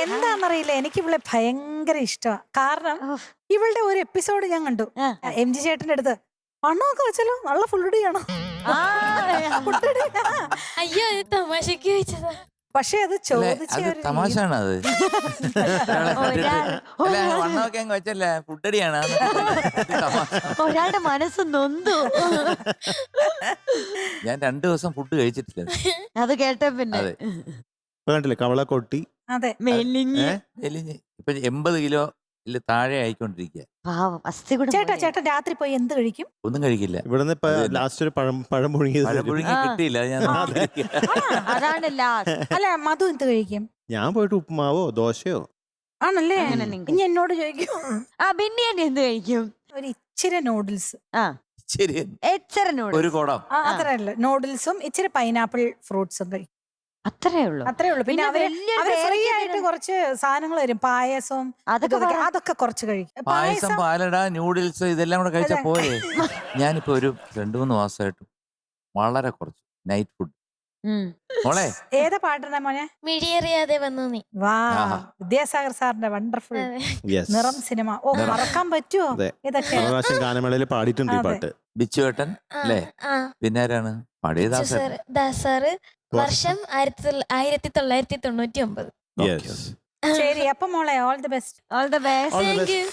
എന്താണെന്നറിയില്ല എനിക്ക് ഇവളെ ഭയങ്കര ഇഷ്ടമാണ് കാരണം ഇവളുടെ ഒരു എപ്പിസോഡ് ഞാൻ കണ്ടു. എം ജി ചേട്ടന്റെ അടുത്ത്. പണമൊക്കെ വെച്ചാലോ? നല്ല ഫുള്ളടിയാണോ ആ, അയ്യോ തമാശക്ക് പക്ഷേ പക്ഷെ അത് വണ്ണമൊക്കെ അങ്ങ് വെച്ചല്ലേ? ഫുഡടിയാണ് ഒരാളുടെ മനസ്സ് നൊന്തു. ഞാൻ രണ്ടു ദിവസം ഫുഡ് കഴിച്ചിട്ടില്ല. അത് കേട്ടേ പിന്നെ. കണ്ടില്ലേ കവള കൊട്ടി അതെ. മെലിഞ്ഞ്. ഏ? എലിഞ്ഞ് ഇപ്പൊ എൺപത് കിലോ ഇല്ല താഴെ ആയിക്കൊണ്ടിരിക്കുക പാവം. അസ്ഥി കൂടെ ചേട്ടാ ചേട്ടാ രാത്രി പോയി എന്ത് കഴിക്കും? ഒന്നും കഴിക്കില്ല. ഇവിടുന്ന് ഇപ്പൊ അത് ലാസ്റ്റ് ഒരു പഴം പഴം പുഴുങ്ങിയത് പഴം തരും. പുഴുങ്ങി ആ. കിട്ടിയില്ല. അത് ഞാൻ ആ. നോക്കിയിരിക്കുക. അതാണ് ലാസ്റ്റ്. അല്ല മധു എന്ത് കഴിക്കും? ഞാൻ പോയിട്ട് ഉപ്പുമാവോ ദോശയോ? ആണല്ലേ? അങ്ങനെ നിങ്ങൾ. ഇനി എന്നോട് ചോദിക്കും. ആ ബിന്നിയാണ്ടി എന്ത് കഴിക്കും? ഒരു ഇച്ചിരി നൂഡിൽസ്. ആ. ശരി നൂഡിൽസ്. ഒരു കുടം. ആ അത്രയല്ല. നൂഡിൽസും ഇച്ചിരി പൈനാപ്പിൾ ഫ്രൂട്ട്സും കഴിക്കും. അത്രേ ഉള്ളൂ. അത്രേ ഉള്ളൂ. പിന്നെ അവർ വലിയൊരു അവർ ഫ്രീ ആയിട്ട് കുറച്ച് സാധനങ്ങൾ തരും. പായസവും അതൊക്കെ ഇതൊക്കെ അതൊക്കെ കുറച്ച് കഴിക്കും പായസം പാലട നൂഡിൽസ് ഇതെല്ലാം കൂടെ കഴിച്ചാൽ അതെ. പോരെ? ഞാനിപ്പോ ഒരു രണ്ടു മൂന്ന് മാസമായിട്ട് വളരെ കുറച്ച് നൈറ്റ് ഫുഡ് ഉം. മോളെ? ഏതാ പാട്ടിന മോനെ? മിഴിയറിയാതെ വന്നു നീ. വാ ആഹാ. വിദ്യാസാഗർ സാറിന്റെ വണ്ടർഫുൾ യെസ് നിറം സിനിമ. ഓ നിറം. മറക്കാൻ പറ്റുമോ അതെ. ഇതൊക്കെ? ഒരു പ്രാവശ്യം ഗാനമേളയിൽ പാടിയിട്ടുണ്ട് ഈ അതെ. പാട്ട്. ബിച്ചുവേട്ടൻ ആ, അല്ലേ? ആ. പിന്നെ ആരാണ്? പാടിയ സാറ് ദാസാറ് വർഷം ആയിരത്തി ആയിരത്തി തൊള്ളായിരത്തി തൊണ്ണൂറ്റി ഒമ്പത് യെസ് ശരി അപ്പൊ മോളെ all the best all the best thank you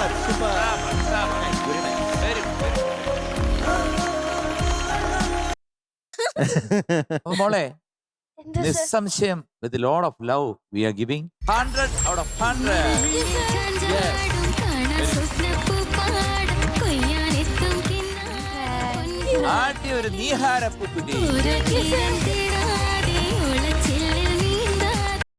super super മോളെ നിസ്സംശയം with load of love we are giving hundred out of hundred ആദ്യ ഒരു നീഹാരപ്പുക്കുട്ടി.